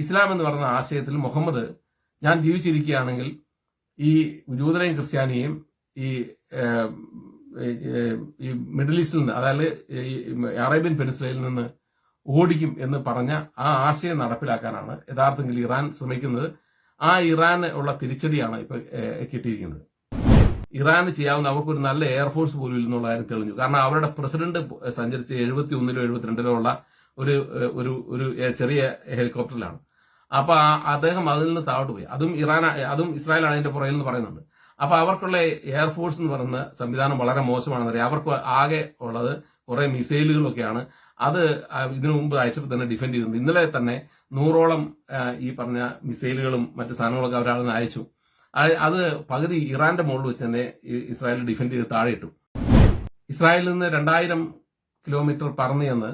ഇസ്ലാം എന്ന് പറയുന്ന ആശയത്തിൽ മുഹമ്മദ് ഞാൻ ജീവിച്ചിരിക്കുകയാണെങ്കിൽ ഈ ജൂതനെയും ക്രിസ്ത്യാനിയെയും ഈ ഈ മിഡിൽ ഈസ്റ്റിൽ നിന്ന് അതായത് ഈ അറേബ്യൻ പെനിസ്ലയിൽ നിന്ന് ഓടിക്കും എന്ന് പറഞ്ഞ ആ ആശയം നടപ്പിലാക്കാനാണ് യഥാർത്ഥത്തിൽ ഇറാൻ ശ്രമിക്കുന്നത്. ആ ഇറാന് ഉള്ള തിരിച്ചടിയാണ് ഇപ്പൊ കിട്ടിയിരിക്കുന്നത്. ഇറാന് ചെയ്യാവുന്ന അവർക്കൊരു നല്ല എയർഫോഴ്സ് പോലും ഇല്ലെന്നുള്ള കാര്യം തെളിഞ്ഞു. കാരണം അവരുടെ പ്രസിഡന്റ് സഞ്ചരിച്ച എഴുപത്തി ഒന്നിലോ എഴുപത്തിരണ്ടിലോ ഉള്ള ഒരു ഒരു ചെറിയ ഹെലികോപ്റ്ററിലാണ്. അപ്പൊ അദ്ദേഹം അതിൽ നിന്ന് താഴോട്ട് പോയി അതും ഇറാൻ അതും ഇസ്രായേൽ ആണ് അതിന്റെ പുറകിൽ നിന്ന് പറയുന്നുണ്ട്. അപ്പൊ അവർക്കുള്ള എയർഫോഴ്സ് എന്ന് പറയുന്ന സംവിധാനം വളരെ മോശമാണെന്ന് അവർക്ക് ആകെ ഉള്ളത് കുറെ മിസൈലുകളൊക്കെയാണ്. അത് ഇതിനു മുമ്പ് അയച്ചപ്പോൾ തന്നെ ഡിഫെൻഡ് ചെയ്തിട്ടുണ്ട്. ഇന്നലെ തന്നെ നൂറോളം ഈ പറഞ്ഞ മിസൈലുകളും മറ്റു സാധനങ്ങളൊക്കെ അവരാൾ അയച്ചു. അത് പകുതി ഇറാന്റെ മുകളിൽ വെച്ച് തന്നെ ഇസ്രായേൽ ഡിഫെൻഡ് ചെയ്ത് താഴെ ഇട്ടു. ഇസ്രായേലിൽ നിന്ന് രണ്ടായിരം കിലോമീറ്റർ പറന്നു ചെന്ന്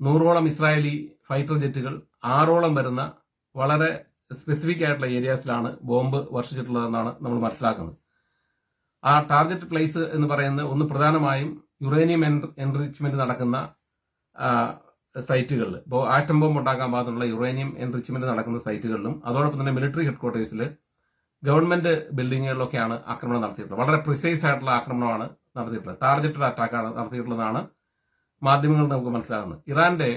നൂറോളം ഇസ്രായേലി ഫൈറ്റർ ജെറ്റുകൾ ആറോളം വരുന്ന വളരെ സ്പെസിഫിക് ആയിട്ടുള്ള ഏരിയാസിലാണ് ബോംബ് വർഷിച്ചിട്ടുള്ളതെന്നാണ് നമ്മൾ മനസ്സിലാക്കുന്നത്. ആ ടാർഗറ്റ് പ്ലേസ് എന്ന് പറയുന്നത് ഒന്ന് പ്രധാനമായും യുറേനിയം എൻറിച്ച്മെന്റ് നടക്കുന്ന സൈറ്റുകളിൽ ഇപ്പോൾ ആറ്റം ബോംബ് ഉണ്ടാക്കാൻ പാകത്തിനുള്ള യുറേനിയം എൻറിച്ച്മെന്റ് നടക്കുന്ന സൈറ്റുകളിലും അതോടൊപ്പം തന്നെ മിലിറ്ററി ഹെഡ്ക്വാർട്ടേഴ്സിൽ ഗവൺമെന്റ് ബിൽഡിങ്ങുകളിലൊക്കെയാണ് ആക്രമണം നടത്തിയിട്ടുള്ളത്. വളരെ പ്രിസൈസ് ആയിട്ടുള്ള ആക്രമണമാണ് നടത്തിയിട്ടുള്ളത്. ടാർഗറ്റഡ് അറ്റാക്കാണ് നടത്തിയിട്ടുള്ളതാണ് മാധ്യമങ്ങളിൽ നമുക്ക് മനസ്സിലാകുന്നത്. ഇറാന്റെ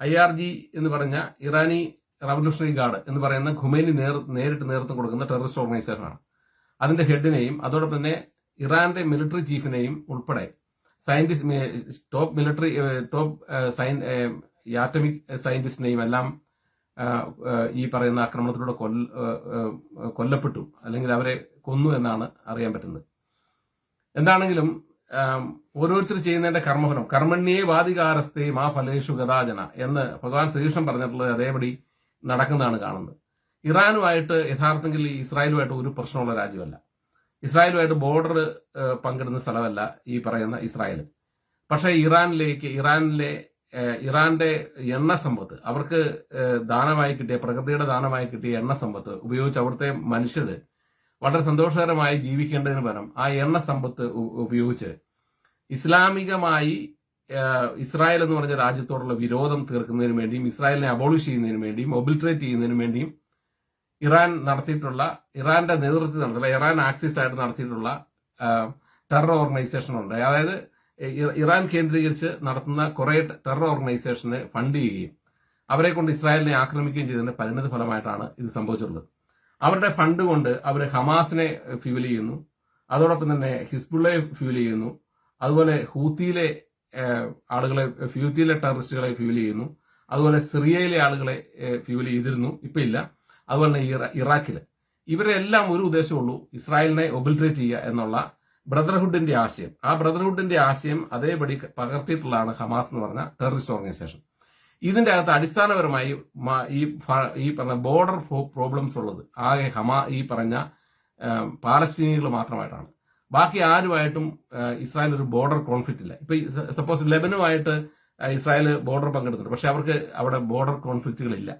ഐ ആർ ജി എന്ന് പറഞ്ഞ ഇറാനി റവല്യൂഷണറി ഗാർഡ് എന്ന് പറയുന്ന ഖുമൈനി നേരിട്ട് നേതൃത്വം കൊടുക്കുന്ന ടെററിസ്റ്റ് ഓർഗനൈസേഷനാണ്. അതിന്റെ ഹെഡിനെയും അതോടൊപ്പം തന്നെ ഇറാന്റെ മിലിറ്ററി ചീഫിനെയും ഉൾപ്പെടെ scientist top military top atomic സയന്റിസ്റ്റിനെയും എല്ലാം ഈ പറയുന്ന ആക്രമണത്തിലൂടെ കൊല്ല കൊല്ലപ്പെട്ടു. അല്ലെങ്കിൽ അവരെ കൊന്നു എന്നാണ് അറിയാൻ പറ്റുന്നത്. എന്താണെങ്കിലും ഓരോരുത്തർ ചെയ്യുന്നതിന്റെ കർമ്മഫലം കർമ്മണ്യേ വാദികാരസ്ഥേ മാ ഫലേഷു ഗതാജന എന്ന് ഭഗവാൻ ശ്രീകൃഷ്ണൻ പറഞ്ഞിട്ടുള്ളത് അതേപടി നടക്കുന്നതാണ് കാണുന്നത്. ഇറാനുമായിട്ട് യഥാർത്ഥത്തിൽ ഇസ്രായേലുമായിട്ട് ഒരു പ്രശ്നമുള്ള രാജ്യമല്ല. ഇസ്രായേലുമായിട്ട് ബോർഡർ പങ്കിടുന്ന സ്ഥലമല്ല ഈ പറയുന്ന ഇസ്രായേൽ. പക്ഷേ ഇറാനിലേക്ക് ഇറാനിലെ ഇറാന്റെ എണ്ണ സമ്പത്ത് അവർക്ക് ദാനമായി കിട്ടിയ പ്രകൃതിയുടെ ദാനമായി കിട്ടിയ എണ്ണ സമ്പത്ത് ഉപയോഗിച്ച് അവിടുത്തെ മനുഷ്യർ വളരെ സന്തോഷകരമായി ജീവിക്കേണ്ടതിന് പകരം ആ എണ്ണ സമ്പത്ത് ഉപയോഗിച്ച് ഇസ്ലാമികമായി ഇസ്രായേൽ എന്ന് പറഞ്ഞ രാജ്യത്തോടുള്ള വിരോധം തീർക്കുന്നതിന് വേണ്ടിയും ഇസ്രായേലിനെ അബോളിഷ് ചെയ്യുന്നതിന് വേണ്ടിയും ഒബിൽട്രേറ്റ് ചെയ്യുന്നതിന് വേണ്ടിയും ഇറാൻ നടത്തിയിട്ടുള്ള ഇറാന്റെ നേതൃത്വത്തിൽ നടത്തിയിട്ടുള്ള ഇറാൻ ആക്സിസ് ആയിട്ട് നടത്തിയിട്ടുള്ള ടെറർ ഓർഗനൈസേഷൻ ഉണ്ട്. അതായത് ഇറാൻ കേന്ദ്രീകരിച്ച് നടത്തുന്ന കുറെ ടെറർ ഓർഗനൈസേഷനെ ഫണ്ട് ചെയ്യുകയും അവരെ കൊണ്ട് ഇസ്രായേലിനെ ആക്രമിക്കുകയും ചെയ്തതിന്റെ പരിണിത ഫലമായിട്ടാണ് ഇത് സംഭവിച്ചിട്ടുള്ളത്. അവരുടെ ഫണ്ട് കൊണ്ട് അവർ ഹമാസിനെ ഫ്യൂൽ ചെയ്യുന്നു. അതോടൊപ്പം തന്നെ ഹിസ്ബുള്ളയെ ഫ്യൂൽ ചെയ്യുന്നു. അതുപോലെ ഹൂത്തിയിലെ ആളുകളെ ഫ്യൂത്തിയിലെ ടെററിസ്റ്റുകളെ ഫ്യൂൽ ചെയ്യുന്നു. അതുപോലെ സിറിയയിലെ ആളുകളെ ഫ്യൂൽ ചെയ്തിരുന്നു. ഇപ്പൊ ഇല്ല. അതുപോലെ തന്നെ ഇറ- ഇറാഖിൽ. ഇവരെല്ലാം ഒരു ഉദ്ദേശമുള്ളൂ ഇസ്രായേലിനെ ഒബിൽട്രേറ്റ് ചെയ്യുക എന്നുള്ള ബ്രദർഹുഡിന്റെ ആശയം. ആ ബ്രദർഹുഡിന്റെ ആശയം അതേപടി പകർത്തിയിട്ടുള്ളതാണ് ഹമാസ് എന്ന് പറഞ്ഞ ടെററിസ്റ്റ് ഓർഗനൈസേഷൻ ഇതിന്റെ അകത്ത് അടിസ്ഥാനപരമായി ഈ ഈ പറഞ്ഞ ബോർഡർ പ്രോബ്ലംസ് ഉള്ളത്. ആകെ ഹമാ ഈ പറഞ്ഞ പാലസ്തീനികൾ മാത്രമായിട്ടാണ്. ബാക്കി ആരുമായിട്ടും ഇസ്രായേൽ ഒരു ബോർഡർ കോൺഫ്ലിക്റ്റ് ഇല്ല. ഇപ്പൊ സപ്പോസ് ലെബനുമായിട്ട് ഇസ്രായേൽ ബോർഡർ പങ്കെടുത്തിട്ടുണ്ട്. പക്ഷെ അവർക്ക് അവിടെ ബോർഡർ കോൺഫ്ലിക്റ്റുകളില്ല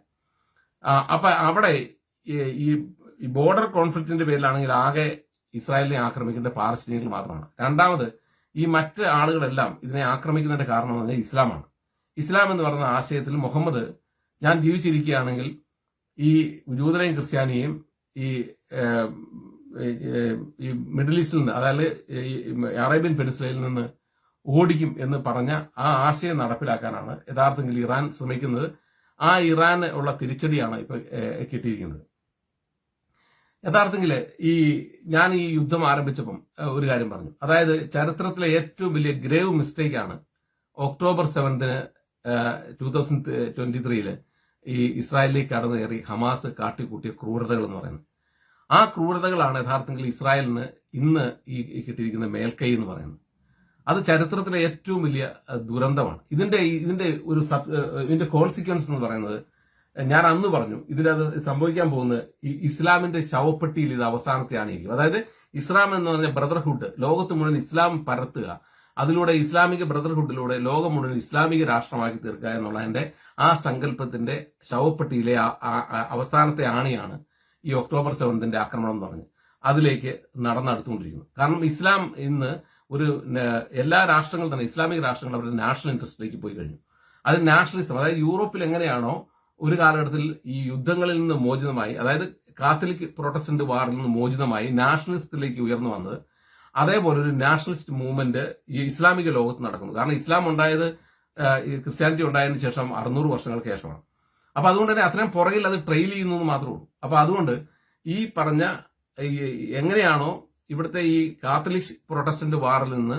അപ്പൊ അവിടെ ഈ- ബോർഡർ കോൺഫ്ലിക്റ്റിന്റെ പേരിലാണെങ്കിൽ ആകെ ഇസ്രായേലിനെ ആക്രമിക്കേണ്ട പാലസ്തീനികൾ മാത്രമാണ്. രണ്ടാമത് ഈ മറ്റ് ആളുകളെല്ലാം ഇതിനെ ആക്രമിക്കുന്നതിന്റെ കാരണം എന്ന് പറഞ്ഞാൽ ഇസ്ലാമാണ്. ഇസ്ലാം എന്ന് പറയുന്ന ആശയത്തിൽ മുഹമ്മദ് ഞാൻ ജീവിച്ചിരിക്കുകയാണെങ്കിൽ ഈ ജൂതനെയും ക്രിസ്ത്യാനിയും ഈ ഈ മിഡിൽ ഈസ്റ്റിൽ നിന്ന് അതായത് അറേബ്യൻ പെനിൻസുലയിൽ നിന്ന് ഓടിക്കും എന്ന് പറഞ്ഞ ആ ആശയം നടപ്പിലാക്കാനാണ് യഥാർത്ഥത്തിൽ ഇറാൻ ശ്രമിക്കുന്നത്. ആ ഇറാന് ഉള്ള തിരിച്ചടിയാണ് ഇപ്പൊ കിട്ടിയിരിക്കുന്നത്. യഥാർത്ഥത്തിൽ ഈ ഞാൻ ഈ യുദ്ധം ആരംഭിച്ചപ്പം ഒരു കാര്യം പറഞ്ഞു. അതായത് ചരിത്രത്തിലെ ഏറ്റവും വലിയ ഗ്രേവ് മിസ്റ്റേക്ക് ആണ് ഒക്ടോബർ സെവൻത്തിന് ടൂ തൗസൻഡ് ട്വന്റി ത്രീയിൽ ഈ ഇസ്രായേലിലേക്ക് കടന്നു കയറി ഹമാസ് കാട്ടിക്കൂട്ടിയ ക്രൂരതകൾ എന്ന് പറയുന്നത്. ആ ക്രൂരതകളാണ് യഥാർത്ഥത്തിൽ ഇസ്രായേലിന് ഇന്ന് ഈ കിട്ടിയിരിക്കുന്ന മേൽക്കൈ എന്ന് പറയുന്നത്. അത് ചരിത്രത്തിലെ ഏറ്റവും വലിയ ദുരന്തമാണ്. ഇതിന്റെ ഇതിന്റെ ഒരു സബ് ഇതിന്റെ കോൺസിക്വൻസ് എന്ന് പറയുന്നത് ഞാൻ അന്ന് പറഞ്ഞു ഇതിനത് സംഭവിക്കാൻ പോകുന്നത് ഈ ഇസ്ലാമിന്റെ ശവപ്പെട്ടിയിൽ ഇത് അവസാനത്തെ ഇരിക്കും അതായത് ഇസ്ലാം എന്ന് പറഞ്ഞ ബ്രദർഹുഡ് ലോകത്ത് മുഴുവൻ ഇസ്ലാം പരത്തുക അതിലൂടെ ഇസ്ലാമിക ബ്രദർഹുഡിലൂടെ ലോകം മുഴുവൻ ഇസ്ലാമിക രാഷ്ട്രമാക്കി തീർക്കുക എന്നുള്ളതിന്റെ ആ സങ്കല്പത്തിന്റെ ശവപ്പെട്ടിയിലെ അവസാനത്തെ ആണിയാണ് ഈ ഒക്ടോബർ സെവൻത്തിന്റെ ആക്രമണം എന്ന് അതിലേക്ക് നടന്നെടുത്തുകൊണ്ടിരിക്കുന്നു. കാരണം ഇസ്ലാം ഇന്ന് ഒരു എല്ലാ രാഷ്ട്രങ്ങളും തന്നെ ഇസ്ലാമിക രാഷ്ട്രങ്ങൾ അവരുടെ നാഷണൽ ഇൻട്രസ്റ്റിലേക്ക് പോയി കഴിഞ്ഞു. അത് നാഷണലിസം അതായത് യൂറോപ്പിൽ എങ്ങനെയാണോ ഒരു കാലഘട്ടത്തിൽ ഈ യുദ്ധങ്ങളിൽ നിന്ന് മോചിതമായി അതായത് കാത്തലിക് പ്രൊട്ടസ്റ്റന്റ് വാറിൽ നിന്ന് മോചിതമായി നാഷണലിസത്തിലേക്ക് ഉയർന്നു വന്നത് അതേപോലെ ഒരു നാഷണലിസ്റ്റ് മൂവ്മെന്റ് ഈ ഇസ്ലാമിക ലോകത്ത് നടക്കുന്നു. കാരണം ഇസ്ലാം ഉണ്ടായത് ക്രിസ്ത്യാനിറ്റി ഉണ്ടായതിനു ശേഷം അറുന്നൂറ് വർഷങ്ങൾക്ക് ശേഷമാണ്. അപ്പൊ അതുകൊണ്ട് തന്നെ അത്രയും പുറകിൽ അത് ട്രെയിൽ ചെയ്യുന്നു എന്ന് മാത്രമേ ഉള്ളൂ. അപ്പൊ അതുകൊണ്ട് ഈ പറഞ്ഞ എങ്ങനെയാണോ ഇവിടുത്തെ ഈ കാത്തലിക് പ്രൊട്ടസ്റ്റന്റ് വാറിൽ നിന്ന്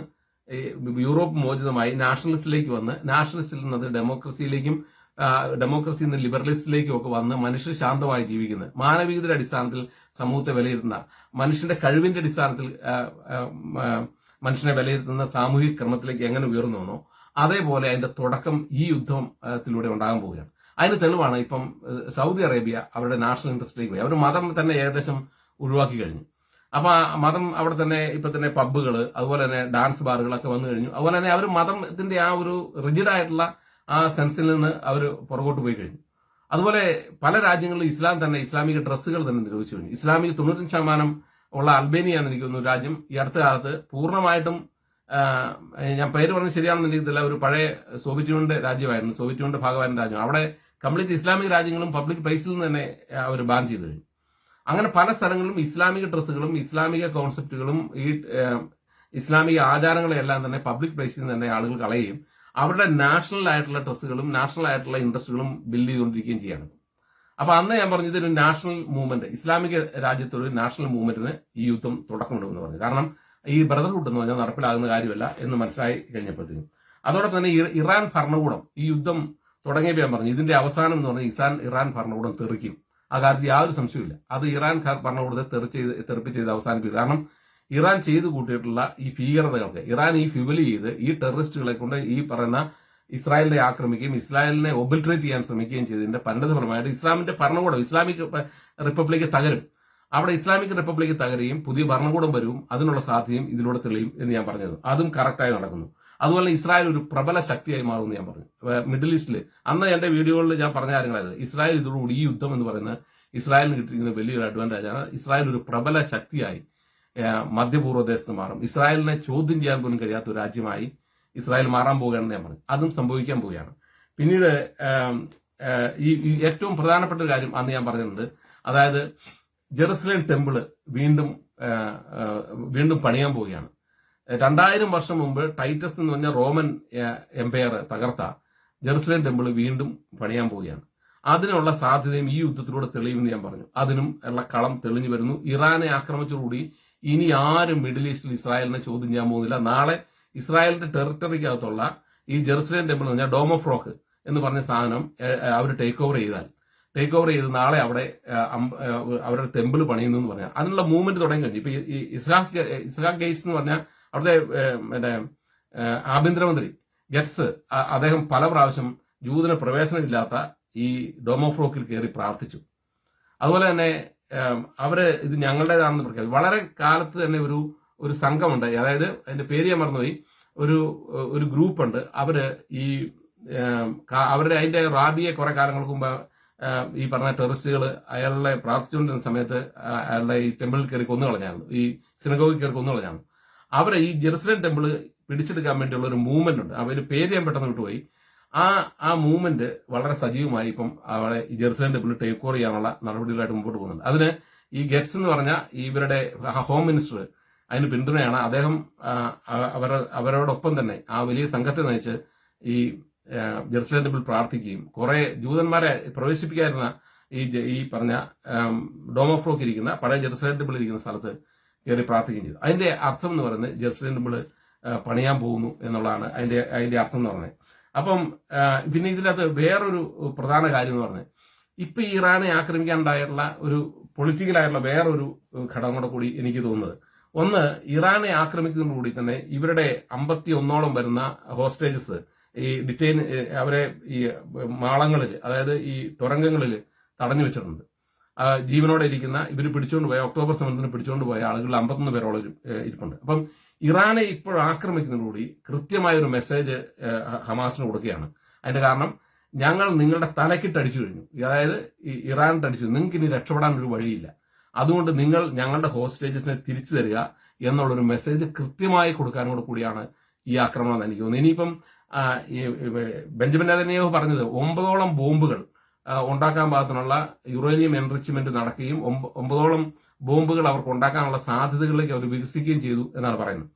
യൂറോപ്പ് മോചിതമായി നാഷണലിസ്റ്റിലേക്ക് വന്ന് നാഷണലിസ്റ്റിൽ നിന്ന് അത് ഡെമോക്രസിയിലേക്കും ഡെമോക്രസി ഡെമോക്രസിയിൽ നിന്ന് ലിബറലിസ്റ്റിലേക്കും ഒക്കെ വന്ന് മനുഷ്യർ ശാന്തമായി ജീവിക്കുന്നത്. മാനവികതയുടെ അടിസ്ഥാനത്തിൽ സമൂഹത്തെ വിലയിരുത്തുന്ന മനുഷ്യന്റെ കഴിവിന്റെ അടിസ്ഥാനത്തിൽ മനുഷ്യനെ വിലയിരുത്തുന്ന സാമൂഹിക ക്രമത്തിലേക്ക് എങ്ങനെ ഉയർന്നു വന്നോ അതേപോലെ അതിന്റെ തുടക്കം ഈ യുദ്ധത്തിലൂടെ ഉണ്ടാകാൻ പോവുകയാണ്. അതിന് തെളിവാണ് ഇപ്പം സൗദി അറേബ്യ അവരുടെ നാഷണൽ ഇൻട്രസ്റ്റിലേക്ക് പോയി അവർ മതം തന്നെ ഏകദേശം ഒഴിവാക്കി കഴിഞ്ഞു. അപ്പൊ ആ മതം അവിടെ തന്നെ ഇപ്പൊ തന്നെ പബ്ബുകൾ അതുപോലെ തന്നെ ഡാൻസ് ബാറുകളൊക്കെ വന്നു കഴിഞ്ഞു. അതുപോലെ തന്നെ അവർ മതത്തിന്റെ ആ ഒരു റിജിഡ് ആയിട്ടുള്ള ആ സെൻസിൽ നിന്ന് അവർ പുറകോട്ട് പോയി കഴിഞ്ഞു. അതുപോലെ പല രാജ്യങ്ങളിലും ഇസ്ലാം തന്നെ ഇസ്ലാമിക ഡ്രസ്സുകൾ തന്നെ നിരോധിച്ചു കഴിഞ്ഞു. ഇസ്ലാമിക തൊണ്ണൂറ്റഞ്ച് ശതമാനം ഉള്ള അൽബേനിയ എന്ന് എനിക്ക് തോന്നുന്നു രാജ്യം ഈ അടുത്ത കാലത്ത് പൂർണമായിട്ടും ഞാൻ പേര് പറഞ്ഞ് ശരിയാണെന്ന് എനിക്കത്തില്ല ഒരു പഴയ സോവിയറ്റ് യൂണിയന്റെ രാജ്യമായിരുന്നു സോവിയറ്റ് യൂണിയന്റെ ഭാഗമായിരുന്ന രാജ്യം. അവിടെ കംപ്ലീറ്റ് ഇസ്ലാമിക രാജ്യങ്ങളും പബ്ലിക് പ്ലേസിൽ നിന്ന് തന്നെ അവർ ബാൻ ചെയ്തു കഴിഞ്ഞു. അങ്ങനെ പല സ്ഥലങ്ങളിലും ഇസ്ലാമിക ഡ്രസ്സുകളും ഇസ്ലാമിക കോൺസെപ്റ്റുകളും ഈ ഇസ്ലാമിക ആചാരങ്ങളെല്ലാം തന്നെ പബ്ലിക് പ്ലേസിൽ നിന്ന് തന്നെ ആളുകൾ കളയുകയും അവരുടെ നാഷണൽ ആയിട്ടുള്ള ഡ്രസ്സുകളും നാഷണൽ ആയിട്ടുള്ള ഇൻട്രസ്റ്റുകളും ബിൽഡ് ചെയ്തുകൊണ്ടിരിക്കുകയും ചെയ്യാണ്. അപ്പൊ അന്ന് ഞാൻ പറഞ്ഞത് ഒരു നാഷണൽ മൂവ്മെന്റ് ഇസ്ലാമിക രാജ്യത്തൊരു നാഷണൽ മൂവ്മെന്റിന് ഈ യുദ്ധം തുടക്കമിടുമെന്ന് പറഞ്ഞു. കാരണം ഈ ബ്രദർഹുഡ് എന്ന് പറഞ്ഞാൽ നടപ്പിലാകുന്ന കാര്യമല്ല എന്ന് മനസ്സിലായി കഴിഞ്ഞപ്പോഴത്തേക്കും അതോടൊപ്പം തന്നെ ഇറാൻ ഭരണകൂടം ഈ യുദ്ധം തുടങ്ങിയപ്പോൾ ഞാൻ പറഞ്ഞു ഇതിന്റെ അവസാനം എന്ന് പറഞ്ഞാൽ ഇസാൻ ഇറാൻ ഭരണകൂടം തെറിക്കും. ആ കാര്യത്തിൽ യാതൊരു സംശയമില്ല അത് ഇറാൻ ഭരണകൂടത്തെ തെറിച്ച് തെറിപ്പിച്ച് ചെയ്ത് അവസാനിപ്പിക്കും കാരണം ഇറാൻ ചെയ്തു കൂട്ടിയിട്ടുള്ള ഈ ഭീകരതകൾക്ക് ഇറാൻ ഈ ഫ്യുവൽ ചെയ്ത് ഈ ടെററിസ്റ്റുകളെ കൊണ്ട് ഈ പറയുന്ന ഇസ്രായേലിനെ ആക്രമിക്കുകയും ഇസ്രായേലിനെ ഒബിൽട്രേറ്റ് ചെയ്യാൻ ശ്രമിക്കുകയും ചെയ്തതിന്റെ പരിണതഫലമായിട്ട് ഇസ്ലാമിന്റെ ഭരണകൂടം ഇസ്ലാമിക് റിപ്പബ്ലിക് തകരും. അവിടെ ഇസ്ലാമിക് റിപ്പബ്ലിക് തകരുകയും പുതിയ ഭരണകൂടം വരും അതിനുള്ള സാധ്യതയും ഇതിലൂടെ തെളിയും എന്ന് ഞാൻ പറഞ്ഞത്. അതും കറക്റ്റായി നടക്കുന്നു. അതുപോലെ ഇസ്രായേൽ ഒരു പ്രബല ശക്തിയായി മാറുമെന്ന് ഞാൻ പറഞ്ഞു. മിഡിൽ ഈസ്റ്റിൽ അന്ന് എന്റെ വീഡിയോകളിൽ ഞാൻ പറഞ്ഞ കാര്യങ്ങളായത് ഇസ്രായേൽ ഇതോടുകൂടി ഈ യുദ്ധം എന്ന് പറയുന്നത് ഇസ്രായേലിന് കിട്ടിയിരിക്കുന്ന വലിയൊരു അഡ്വാന്റേജ് ആണ്. ഇസ്രായേൽ ഒരു പ്രബല ശക്തിയായി മധ്യപൂർവദേശത്ത് മാറും. ഇസ്രായേലിനെ ചോദ്യം ചെയ്യാൻ പോലും കഴിയാത്ത ഒരു രാജ്യമായി ഇസ്രായേൽ മാറാൻ പോവുകയാണെന്ന് ഞാൻ പറഞ്ഞു. അതും സംഭവിക്കാൻ പോവുകയാണ്. പിന്നീട് ഈ ഏറ്റവും പ്രധാനപ്പെട്ട കാര്യം അന്ന് ഞാൻ പറഞ്ഞിട്ടുണ്ട്. അതായത് ജെറുസലേം ടെമ്പിൾ വീണ്ടും വീണ്ടും പണിയാൻ പോവുകയാണ്. രണ്ടായിരം വർഷം മുമ്പ് ടൈറ്റസ് എന്ന് പറഞ്ഞ റോമൻ എംപയർ തകർത്ത ജെറുസലേം ടെമ്പിൾ വീണ്ടും പണിയാൻ പോവുകയാണ്. അതിനുള്ള സാധ്യതയും ഈ യുദ്ധത്തിലൂടെ തെളിയുമെന്ന് ഞാൻ പറഞ്ഞു. അതിനും ഉള്ള കളം തെളിഞ്ഞു വരുന്നു. ഇറാനെ ആക്രമിച്ചതോടുകൂടി ഇനി ആരും മിഡിൽ ഈസ്റ്റിൽ ഇസ്രായേലിനെ ചോദ്യം ചെയ്യാൻ പോകുന്നില്ല. നാളെ ഇസ്രായേലിന്റെ ടെറിട്ടറിക്കകത്തുള്ള ഈ ജെറുസലേം ടെമ്പിൾ എന്ന് പറഞ്ഞാൽ ഡോം ഓഫ് റോക്ക് എന്ന് പറഞ്ഞ സാധനം അവർ ടേക്ക് ഓവർ ചെയ്താൽ. ടേക്ക് ഓവർ ചെയ്ത് നാളെ അവിടെ അവരുടെ ടെമ്പിൾ പണിയുന്നു എന്ന് പറഞ്ഞാൽ. അതിനുള്ള മൂവ്മെന്റ് തുടങ്ങി കഴിഞ്ഞു. ഇപ്പൊ ഇസ്ഹാസ് ഇസ്ഹാ ഗെയ്സ് എന്ന് പറഞ്ഞാൽ അവിടുത്തെ പിന്നെ ആഭ്യന്തരമന്ത്രി ഗെറ്റ്സ് അദ്ദേഹം പല പ്രാവശ്യം ജൂതിന് പ്രവേശനമില്ലാത്ത ഈ ഡോമോഫ്ലോക്കിൽ കയറി പ്രാർത്ഥിച്ചു. അതുപോലെ തന്നെ അവർ ഇത് ഞങ്ങളുടേതാണെന്ന് പ്രഖ്യാപിച്ചു. വളരെ കാലത്ത് തന്നെ ഒരു ഒരു സംഘമുണ്ട്. അതായത് അതിന്റെ പേര് ഞാൻ മറന്നുപോയി. ഒരു ഒരു ഗ്രൂപ്പ് ഉണ്ട് അവർ ഈ അവരുടെ അതിന്റെ റാബിയെ കുറെ കാലങ്ങൾക്ക് മുമ്പ് ഈ പറഞ്ഞ ടെററിസ്റ്റുകൾ അയാളെ പ്രാർത്ഥിച്ചുകൊണ്ടിരുന്ന സമയത്ത് അയാളുടെ ഈ ടെമ്പിളിൽ കയറി കൊന്നു ഈ സിനഗോഗിൽ കയറി കൊന്നു കളഞ്ഞാണ് അവരെ ഈ ജെറുസലേം ടെമ്പിൾ പിടിച്ചെടുക്കാൻ വേണ്ടിയുള്ള ഒരു മൂവ്മെന്റ് ഉണ്ട്. അവർ പേര് ഞാൻ പെട്ടെന്ന് വിട്ടുപോയി. ആ ആ മൂവ്മെന്റ് വളരെ സജീവമായി ഇപ്പം അവളെ ജെറുസലേം ടെമ്പിൾ ടേക്ക് ഓവർ ചെയ്യാനുള്ള നടപടികളായിട്ട് മുമ്പോട്ട് പോകുന്നുണ്ട്. അതിന് ഈ ഗെറ്റ്സ് എന്ന് പറഞ്ഞ ഇവരുടെ ഹോം മിനിസ്റ്റർ അതിന് പിന്തുണയാണ്. അദ്ദേഹം അവരോടൊപ്പം തന്നെ ആ വലിയ സംഘത്തെ നയിച്ച് ഈ ജെറുസലേം ടെമ്പിൾ പ്രാർത്ഥിക്കുകയും കുറെ ജൂതന്മാരെ പ്രവേശിപ്പിക്കാതിരുന്ന ഈ ഈ പറഞ്ഞ ഡോമോഫ്ലോക്ക് ഇരിക്കുന്ന പഴയ ജെറുസലേം ടെമ്പിൾ ഇരിക്കുന്ന സ്ഥലത്ത് കയറി പ്രാർത്ഥിക്കുകയും ചെയ്തു. അതിന്റെ അർത്ഥം എന്ന് പറയുന്നത് ജെറുസലേം ടെമ്പിൾ പണിയാൻ പോകുന്നു എന്നുള്ളതാണ് അതിന്റെ അതിന്റെ അർത്ഥം എന്ന് പറഞ്ഞത് അപ്പം പിന്നെ ഇതിനകത്ത് വേറൊരു പ്രധാന കാര്യം എന്ന് പറഞ്ഞത് ഇപ്പൊ ഇറാനെ ആക്രമിക്കാനുണ്ടായിട്ടുള്ള ഒരു പൊളിറ്റിക്കലായിട്ടുള്ള വേറൊരു ഘടകം കൂടെ കൂടി എനിക്ക് തോന്നുന്നത്. ഒന്ന് ഇറാനെ ആക്രമിക്കുന്നതോടുകൂടി തന്നെ ഇവരുടെ അമ്പത്തി ഒന്നോളം വരുന്ന ഹോസ്റ്റേജസ് ഈ ഡിറ്റൈൻ അവരെ ഈ മാളങ്ങളിൽ അതായത് ഈ തുരങ്കങ്ങളിൽ തടഞ്ഞു വെച്ചിട്ടുണ്ട്. ജീവനോടെ ഇരിക്കുന്ന ഇവർ പിടിച്ചുകൊണ്ട് പോയ ഒക്ടോബർ സമയത്തിന് പിടിച്ചുകൊണ്ട് പോയ ആളുകൾ അമ്പത്തൊന്ന് പേരോളം ഇരിപ്പുണ്ട്. അപ്പം ഇറാനെ ഇപ്പോൾ ആക്രമിക്കുന്നതോടുകൂടി കൃത്യമായ ഒരു മെസ്സേജ് ഹമാസിന് കൊടുക്കുകയാണ്. അതിന്റെ കാരണം ഞങ്ങൾ നിങ്ങളുടെ തലക്കിട്ട് അടിച്ചു കഴിഞ്ഞു. അതായത് ഇറാൻ അടിച്ചു നിങ്ങൾക്ക് ഇനി രക്ഷപ്പെടാൻ ഒരു വഴിയില്ല. അതുകൊണ്ട് നിങ്ങൾ ഞങ്ങളുടെ ഹോസ്റ്റേജസിനെ തിരിച്ചു തരിക എന്നുള്ളൊരു മെസ്സേജ് കൃത്യമായി കൊടുക്കാനോട് കൂടിയാണ് ഈ ആക്രമണം എന്ന് എനിക്ക് തോന്നുന്നത് ഇനിയിപ്പം ബെഞ്ചമിൻ നെതന്യാഹു പറഞ്ഞത് ഒമ്പതോളം ബോംബുകൾ ഉണ്ടാക്കാൻ പാകത്തിനുള്ള യുറേനിയം എൻറിച്ച്മെന്റ് നടക്കുകയും ഒമ്പതോളം ബോംബുകൾ അവർക്ക് ഉണ്ടാക്കാനുള്ള സാധ്യതകളിലേക്ക് അവർ വികസിക്കുകയും ചെയ്തു എന്നാണ് പറയുന്നത്.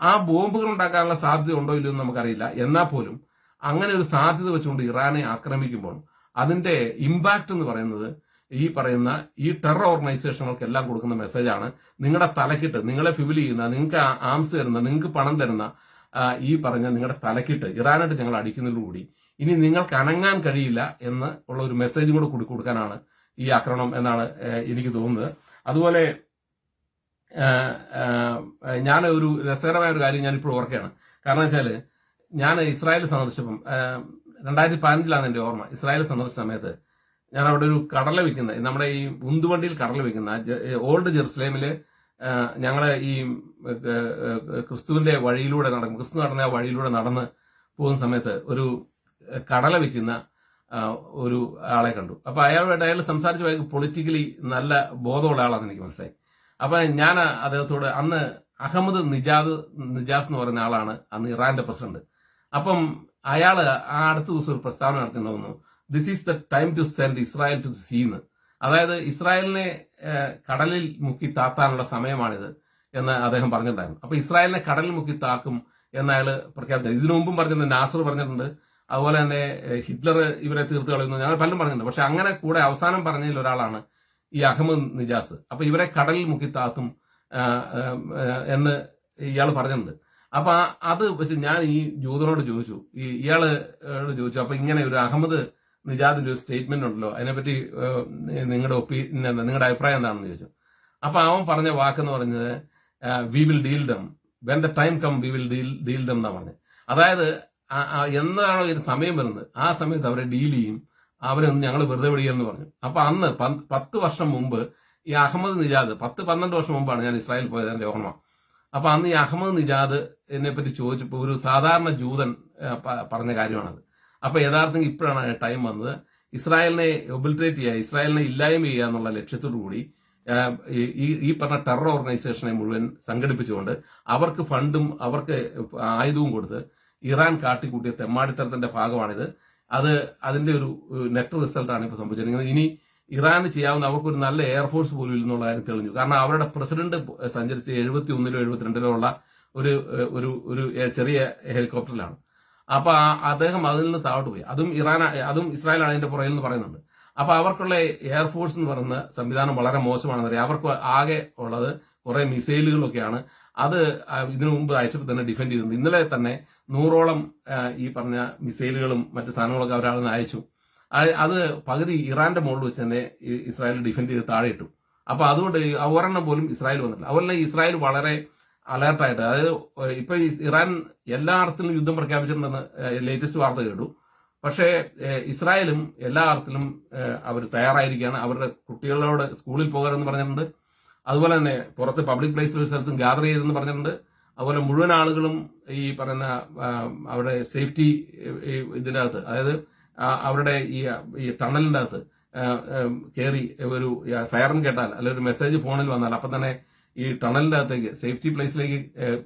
ആ ബോംബുകൾ ഉണ്ടാക്കാനുള്ള സാധ്യത ഉണ്ടോ ഇല്ലയോ എന്ന് നമുക്കറിയില്ല. എന്നാൽ പോലും അങ്ങനെ ഒരു സാധ്യത വെച്ചുകൊണ്ട് ഇറാനെ ആക്രമിക്കുമ്പോൾ അതിന്റെ ഇമ്പാക്ട് എന്ന് പറയുന്നത് ഈ പറയുന്ന ഈ ടെറർ ഓർഗനൈസേഷനുകൾക്കെല്ലാം കൊടുക്കുന്ന മെസ്സേജാണ് നിങ്ങളുടെ തലക്കിട്ട് നിങ്ങളെ ഫിബിൽ ചെയ്യുന്ന നിങ്ങൾക്ക് ആംസ് തരുന്ന നിങ്ങൾക്ക് പണം തരുന്ന ഈ പറഞ്ഞ നിങ്ങളുടെ തലക്കിട്ട് ഇറാനായിട്ട് ഞങ്ങൾ അടിക്കുന്നതിലൂടി ഇനി നിങ്ങൾക്ക് അനങ്ങാൻ കഴിയില്ല എന്ന് ഉള്ള ഒരു മെസ്സേജും കൂടെ കൂടി കൊടുക്കാനാണ് ഈ ആക്രമണം എന്നാണ് എനിക്ക് തോന്നുന്നത്. അതുപോലെ ഞാൻ ഒരു രസകരമായ ഒരു കാര്യം ഞാൻ ഇപ്പോൾ ഓർക്കുകയാണ്. കാരണം വെച്ചാൽ ഞാൻ ഇസ്രായേൽ സന്ദർശിച്ചപ്പം രണ്ടായിരത്തി പതിനഞ്ചിലാണ് എന്റെ ഓർമ്മ. ഇസ്രായേൽ സന്ദർശിച്ച സമയത്ത് ഞാൻ അവിടെ ഒരു കടല വിൽക്കുന്ന നമ്മുടെ ഈ ഉന്തുവണ്ടിയിൽ കടല വിൽക്കുന്ന ഓൾഡ് ജെറുസലേമിൽ ഞങ്ങളെ ഈ ക്രിസ്തുവിന്റെ വഴിയിലൂടെ നടക്കും ക്രിസ്തു നടന്ന ആ വഴിയിലൂടെ നടന്ന് പോകുന്ന സമയത്ത് ഒരു കടല വിൽക്കുന്ന ഒരു ആളെ കണ്ടു. അപ്പൊ അയാളുമായിട്ട് അയാൾ സംസാരിച്ച പൊളിറ്റിക്കലി നല്ല ബോധമുള്ള ആളാണെന്ന് എനിക്ക് മനസ്സിലായി. അപ്പൊ ഞാൻ അദ്ദേഹത്തോട് അന്ന് അഹമ്മദ് നിജാദ് നിജാസ് എന്ന് പറയുന്ന ആളാണ് അന്ന് ഇറാന്റെ പ്രസിഡന്റ്. അപ്പം അയാൾ ആ അടുത്ത ദിവസം ഒരു പ്രസ്താവന നടത്തുന്നു this is the time to send Israel to സീന്ന് അതായത് ഇസ്രായേലിനെ കടലിൽ മുക്കി താത്താനുള്ള സമയമാണിത് എന്ന് അദ്ദേഹം പറഞ്ഞിട്ടുണ്ടായിരുന്നു. അപ്പൊ ഇസ്രായേലിനെ കടലിൽ മുക്കി താക്കും എന്ന് അയാൾ പ്രഖ്യാപിച്ചത് ഇതിനു മുമ്പും പറഞ്ഞിട്ടുണ്ട് നാസർ പറഞ്ഞിട്ടുണ്ട്. അതുപോലെ തന്നെ ഹിറ്റ്ലർ ഇവരെ തീർത്ത് കളയുന്നു. ഞങ്ങൾ പലരും പറഞ്ഞിട്ടുണ്ട്. പക്ഷെ അങ്ങനെ കൂടെ അവസാനം പറഞ്ഞതിൽ ഒരാളാണ് ഈ അഹമ്മദ് നിജാസ്. അപ്പൊ ഇവരെ കടലിൽ മുക്കി താത്തും ആ, ആ, ആ, എന്ന് ഇയാൾ പറഞ്ഞിട്ടുണ്ട്. അപ്പൊ അത് വെച്ച് ഞാൻ ഈ ജൂതനോട് ചോദിച്ചു. ഈ ഇയാൾ ചോദിച്ചു അപ്പൊ ഇങ്ങനെ ഒരു അഹമ്മദ് നിജാദിന്റെ ഒരു സ്റ്റേറ്റ്മെന്റ് ഉണ്ടല്ലോ. അതിനെപ്പറ്റി നിങ്ങളുടെ എന്താ നിങ്ങളുടെ അഭിപ്രായം എന്താണെന്ന് ചോദിച്ചു. അപ്പൊ അവൻ പറഞ്ഞ വാക്കെന്ന് പറഞ്ഞത് we will deal them when the time come we will deal deal them എന്നാ പറഞ്ഞത്. അതായത് എന്താണോ ഇതിന് സമയം വരുന്നത്? ആ സമയത്ത് അവരെ ഡീൽ ചെയ്യും. അവരെ ഞങ്ങൾ വെറുതെ വിടിയെന്ന് പറഞ്ഞു. അപ്പൊ അന്ന് പത്ത് വർഷം മുമ്പ് ഈ അഹമ്മദ് നിജാദ് പത്ത് പന്ത്രണ്ട് വർഷം മുമ്പാണ് ഞാൻ ഇസ്രായേൽ പോയത് എന്റെ ഓർമ്മ. അപ്പൊ അന്ന് ഈ അഹമ്മദ് നിജാദ് എന്നെ പറ്റി ചോദിച്ചപ്പോൾ ഒരു സാധാരണ ജൂതൻ പറഞ്ഞ കാര്യമാണത്. അപ്പൊ യഥാർത്ഥം ഇപ്പോഴാണ് ടൈം വന്നത്. ഇസ്രായേലിനെ ഒബിൽട്രേറ്റ് ചെയ്യുക ഇസ്രായേലിനെ ഇല്ലായ്മ ചെയ്യുക എന്നുള്ള ലക്ഷ്യത്തോടു കൂടി ഈ ഈ പറഞ്ഞ ടെറർ ഓർഗനൈസേഷനെ മുഴുവൻ സംഘടിപ്പിച്ചുകൊണ്ട് അവർക്ക് ഫണ്ടും അവർക്ക് ആയുധവും കൊടുത്ത് ഇറാൻ കാട്ടിക്കൂട്ടിയ തെമ്മാടിത്തരത്തിന്റെ ഭാഗമാണിത്. അത് അതിന്റെ ഒരു നെറ്റ് റിസൾട്ടാണ് ഇപ്പോൾ സംഭവിച്ചിരിക്കുന്നത്. ഇനി ഇറാന് ചെയ്യാവുന്ന അവർക്കൊരു നല്ല എയർഫോഴ്സ് പോലും ഇല്ലെന്നുള്ള കാര്യം തെളിഞ്ഞു. കാരണം അവരുടെ പ്രസിഡന്റ് സഞ്ചരിച്ച എഴുപത്തി ഒന്നിലോ എഴുപത്തിരണ്ടിലോ ഉള്ള ഒരു ഒരു ഒരു ചെറിയ ഹെലികോപ്റ്ററിലാണ്. അപ്പൊ അദ്ദേഹം അതിൽ നിന്ന് താഴോട്ട് പോയി. അതും ഇറാൻ അതും ഇസ്രായേലാണ് അതിന്റെ പുറകിൽ എന്ന് പറയുന്നുണ്ട്. അപ്പൊ അവർക്കുള്ള എയർഫോഴ്സ് എന്ന് പറയുന്ന സംവിധാനം വളരെ മോശമാണെന്നറിയാം. അവർക്ക് ആകെ ഉള്ളത് കുറെ മിസൈലുകളൊക്കെയാണ്. അത് ഇതിനു മുമ്പ് അയച്ചപ്പോൾ തന്നെ ഡിഫെൻഡ് ചെയ്തിരുന്നു ഇന്നലെ തന്നെ നൂറോളം ഈ പറഞ്ഞ മിസൈലുകളും മറ്റു സാധനങ്ങളൊക്കെ അവരാൾ അയച്ചു. അത് പകുതി ഇറാന്റെ മുകളിൽ വെച്ച് തന്നെ ഇസ്രായേൽ ഡിഫെൻഡ് ചെയ്ത് താഴെ ഇട്ടു. അപ്പൊ അതുകൊണ്ട് ഒരെണ്ണം പോലും ഇസ്രായേൽ വന്നിട്ടില്ല. അതുപോലെ ഇസ്രായേൽ വളരെ അലേർട്ടായിട്ട് അതായത് ഇപ്പൊ ഇറാൻ എല്ലാ അർത്ഥത്തിലും യുദ്ധം പ്രഖ്യാപിച്ചിട്ടുണ്ടെന്ന് ലേറ്റസ്റ്റ് വാർത്ത കേട്ടു. പക്ഷേ ഇസ്രായേലും എല്ലാ അർത്ഥത്തിലും അവർ തയ്യാറായിരിക്കുകയാണ്. അവരുടെ കുട്ടികളോട് സ്കൂളിൽ പോകാറെന്ന് പറഞ്ഞിട്ടുണ്ട്. അതുപോലെ തന്നെ പുറത്ത് പബ്ലിക് പ്ലേസിൽ ഒരു സ്ഥലത്തും ഗ്യാദർ ചെയ്തെന്ന് പറഞ്ഞിട്ടുണ്ട്. അതുപോലെ മുഴുവൻ ആളുകളും ഈ പറയുന്ന അവിടെ സേഫ്റ്റി ഇതിന്റെ അകത്ത് അതായത് അവരുടെ ഈ ഈ ടണലിന്റെ അകത്ത് കയറി ഒരു സൈറൺ കേട്ടാൽ അല്ലെങ്കിൽ ഒരു മെസ്സേജ് ഫോണിൽ വന്നാൽ അപ്പം തന്നെ ഈ ടണലിന്റെ അകത്തേക്ക് സേഫ്റ്റി പ്ലേസിലേക്ക്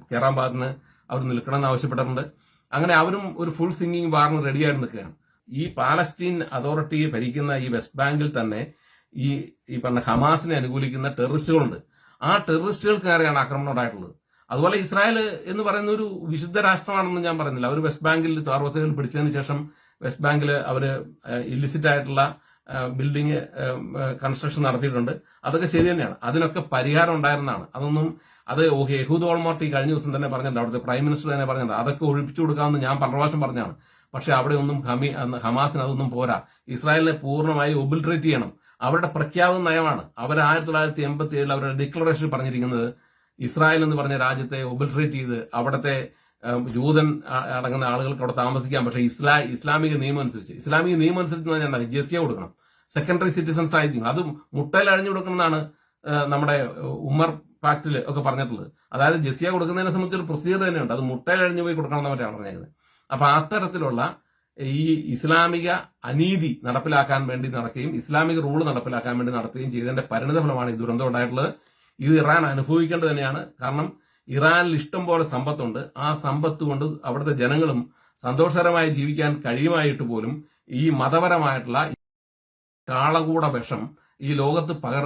കയറാൻ പാകത്തിന് അവർ നിൽക്കണം എന്ന് ആവശ്യപ്പെട്ടിട്ടുണ്ട്. അങ്ങനെ അവരും ഒരു ഫുൾ സിംഗിങ് വാറിന് റെഡിയായിട്ട് നിൽക്കുകയാണ്. ഈ പാലസ്റ്റീൻ അതോറിറ്റി ഭരിക്കുന്ന ഈ വെസ്റ്റ് ബാങ്കിൽ തന്നെ ഈ ഈ പറഞ്ഞ ഹമാസിനെ അനുകൂലിക്കുന്ന ടെററിസ്റ്റുകളുണ്ട്. ആ ടെററിസ്റ്റുകൾക്ക് നേരെയാണ് ആക്രമണം ഉണ്ടായിട്ടുള്ളത്. അതുപോലെ ഇസ്രായേൽ എന്ന് പറയുന്ന ഒരു വിശുദ്ധ രാഷ്ട്രമാണെന്ന് ഞാൻ പറയുന്നില്ല അവർ വെസ്റ്റ് ബാങ്കിൽ അറുപത്തേഴിൽ പിടിച്ചതിന് ശേഷം വെസ്റ്റ് ബാങ്കിൽ അവർ ഇല്ലിസിറ്റ് ആയിട്ടുള്ള ബിൽഡിംഗ് കൺസ്ട്രക്ഷൻ നടത്തിയിട്ടുണ്ട്. അതൊക്കെ ശരി തന്നെയാണ്. അതിനൊക്കെ പരിഹാരം ഉണ്ടായിരുന്നതാണ്. അതൊന്നും അത് യഹൂദ് ഓൾമോർട്ട് ഈ കഴിഞ്ഞ ദിവസം തന്നെ പറഞ്ഞിട്ടുണ്ട്. അവിടുത്തെ പ്രൈം മിനിസ്റ്റർ തന്നെ പറഞ്ഞിട്ടുണ്ട്. അതൊക്കെ ഒഴിപ്പിച്ചു കൊടുക്കാമെന്ന് ഞാൻ പല പ്രാവശ്യം പറഞ്ഞാണ്. പക്ഷെ അവിടെ ഒന്നും ഹമി ഹമാസിന് അതൊന്നും പോരാ. ഇസ്രായേലിനെ പൂർണമായി ഒബിൽട്രേറ്റ് ചെയ്യണം. അവരുടെ പ്രഖ്യാപന നയമാണ്. അവർ ആയിരത്തി തൊള്ളായിരത്തി എൺപത്തി ഏഴിൽ അവരുടെ ഡിക്ലറേഷൻ പറഞ്ഞിരിക്കുന്നത് ഇസ്രായേൽ എന്ന് പറഞ്ഞ രാജ്യത്തെ ഒബിൽട്രേറ്റ് ചെയ്ത് അവിടുത്തെ ജൂതൻ അടങ്ങുന്ന ആളുകൾക്ക് അവിടെ താമസിക്കാം. പക്ഷേ ഇസ്ലാ ഇസ്ലാമിക നിയമം അനുസരിച്ച് ഇസ്ലാമിക നിയമം അനുസരിച്ച് ഞാൻ ജെസിയ കൊടുക്കണം. സെക്കൻഡറി സിറ്റിസൺസ് ആയിരിക്കും അത് മുട്ടയിൽ അഴിഞ്ഞു കൊടുക്കണമെന്നാണ് നമ്മുടെ ഉമ്മർ പാക്റ്റിൽ ഒക്കെ പറഞ്ഞിട്ടുള്ളത്. അതായത് ജെസിയ കൊടുക്കുന്നതിനെ സംബന്ധിച്ച് ഒരു പ്രൊസീജിയർ തന്നെയുണ്ട്. അത് മുട്ടയിൽ അഴിഞ്ഞു പോയി കൊടുക്കണം എന്നവരാണ് പറഞ്ഞത് അപ്പൊ അത്തരത്തിലുള്ള ഈ ഇസ്ലാമിക അനീതി നടപ്പിലാക്കാൻ വേണ്ടി നടക്കുകയും ഇസ്ലാമിക റൂൾ നടപ്പിലാക്കാൻ വേണ്ടി നടത്തുകയും ചെയ്തതിന്റെ പരിണിത ഫലമാണ് ഈ ദുരന്തം ഉണ്ടായിട്ടുള്ളത്. ഇത് ഇറാൻ അനുഭവിക്കേണ്ടത് തന്നെയാണ്. കാരണം ഇറാനിൽ ഇഷ്ടം പോലെ സമ്പത്തുണ്ട്. ആ സമ്പത്ത് കൊണ്ട് അവിടുത്തെ ജനങ്ങളും സന്തോഷകരമായി ജീവിക്കാൻ കഴിയുമായിട്ട് പോലും ഈ മതപരമായിട്ടുള്ള കാളകൂട വിഷം ഈ ലോകത്ത് പകർ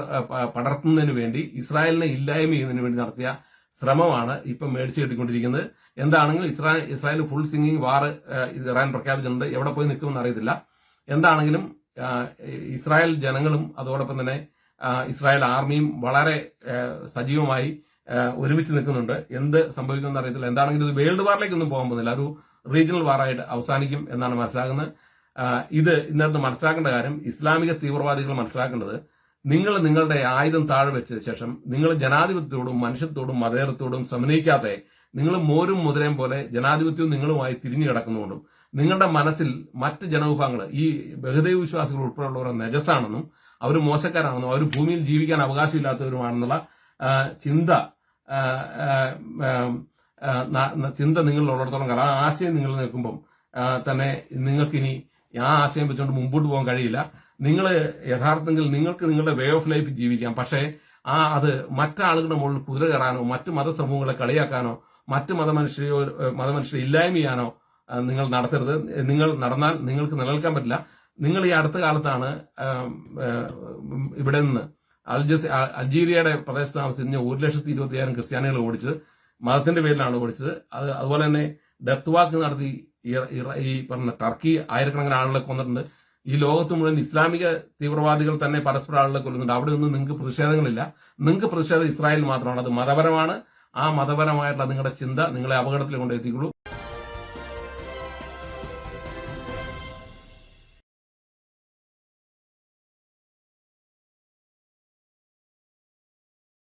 പടർത്തുന്നതിന് വേണ്ടി ഇസ്രായേലിനെ ഇല്ലായ്മ ചെയ്യുന്നതിന് വേണ്ടി നടത്തിയ ശ്രമമാണ് ഇപ്പം മേടിച്ചു കിട്ടിക്കൊണ്ടിരിക്കുന്നത്. എന്താണെങ്കിലും Israel Israel full singing war Iran പ്രഖ്യാപിച്ചിട്ടുണ്ട്. എവിടെ പോയി നിൽക്കുമെന്ന് അറിയത്തില്ല. എന്താണെങ്കിലും ഇസ്രായേൽ ജനങ്ങളും അതോടൊപ്പം തന്നെ ഇസ്രായേൽ ആർമിയും വളരെ സജീവമായി ഒരുമിച്ച് നിൽക്കുന്നുണ്ട്. എന്ത് സംഭവിക്കുമെന്ന് അറിയത്തില്ല. എന്താണെങ്കിലും ഇത് വേൾഡ് വാറിലേക്കൊന്നും പോകാൻ പോകുന്നില്ല. ഒരു റീജിയണൽ വാറായിട്ട് അവസാനിക്കും എന്നാണ് മനസ്സിലാക്കുന്നത് ഇത് ഇന്നത്തെ മനസ്സിലാക്കേണ്ട കാര്യം ഇസ്ലാമിക തീവ്രവാദികൾ മനസ്സിലാക്കേണ്ടത് നിങ്ങൾ നിങ്ങളുടെ ആയുധം താഴെ വെച്ചതിന് ശേഷം നിങ്ങൾ ജനാധിപത്യത്തോടും മനുഷ്യത്തോടും മതേതരത്തോടും സമന്വയിക്കാതെ നിങ്ങൾ മോരും മുതലയും പോലെ ജനാധിപത്യവും നിങ്ങളുമായി തിരിഞ്ഞു കിടക്കുന്നുകൊണ്ടും നിങ്ങളുടെ മനസ്സിൽ മറ്റ് ജനവിഭാഗങ്ങൾ ഈ ബഹുദൈവ വിശ്വാസികൾ ഉൾപ്പെടെയുള്ളവർ നജസാണെന്നും അവർ മോശക്കാരാണെന്നും അവർ ഭൂമിയിൽ ജീവിക്കാൻ അവകാശമില്ലാത്തവരുമാണെന്നുള്ള ചിന്ത ചിന്ത നിങ്ങൾ കാലം. ആ ആശയം നിങ്ങൾ നിൽക്കുമ്പം തന്നെ നിങ്ങൾക്കിനി ആ ആശയം വെച്ചുകൊണ്ട് മുമ്പോട്ട് പോകാൻ കഴിയില്ല. നിങ്ങൾ യഥാർത്ഥത്തിൽ നിങ്ങൾക്ക് നിങ്ങളുടെ വേ ഓഫ് ലൈഫ് ജീവിക്കാം. പക്ഷേ ആ അത് മറ്റാളുകളുടെ മുകളിൽ കുതിര കയറാനോ മറ്റു മതസമൂഹങ്ങളെ കളിയാക്കാനോ മറ്റു മതമനുഷ്യരെയോ മതമനുഷ്യരെ ഇല്ലായ്മ ചെയ്യാനോ നിങ്ങൾ നടത്തരുത്. നിങ്ങൾ നടന്നാൽ നിങ്ങൾക്ക് നിലനിൽക്കാൻ പറ്റില്ല. നിങ്ങൾ ഈ അടുത്ത കാലത്താണ് ഇവിടെ നിന്ന് അൽജസ് അൾജീരിയയുടെ പ്രദേശത്ത് താമസിക്കുന്ന ഒരു ലക്ഷത്തി ഇരുപത്തിയായിരം ക്രിസ്ത്യാനികൾ ഓടിച്ചത്. മതത്തിന്റെ പേരിലാണ് ഓടിച്ചത്. അത് അതുപോലെ തന്നെ ഡെത്ത് വാക്ക് നടത്തി ഈ പറഞ്ഞ ടർക്കി ആയിരക്കണക്കിന് ആളുകളെ കൊന്നിട്ടുണ്ട്. ഈ ലോകത്ത് മുഴുവൻ ഇസ്ലാമിക തീവ്രവാദികൾ തന്നെ പരസ്പര ആളുകളെ കൊല്ലുന്നുണ്ട്. അവിടെ ഒന്നും നിങ്ങൾക്ക് പ്രതിഷേധങ്ങളില്ല. നിങ്ങൾക്ക് പ്രതിഷേധം ഇസ്രായേൽ മാത്രമാണ്. അത് മതപരമാണ്. ആ മതപരമായിട്ടുള്ള നിങ്ങളുടെ ചിന്ത നിങ്ങളെ അപകടത്തിൽ കൊണ്ടെത്തിക്കുള്ളൂ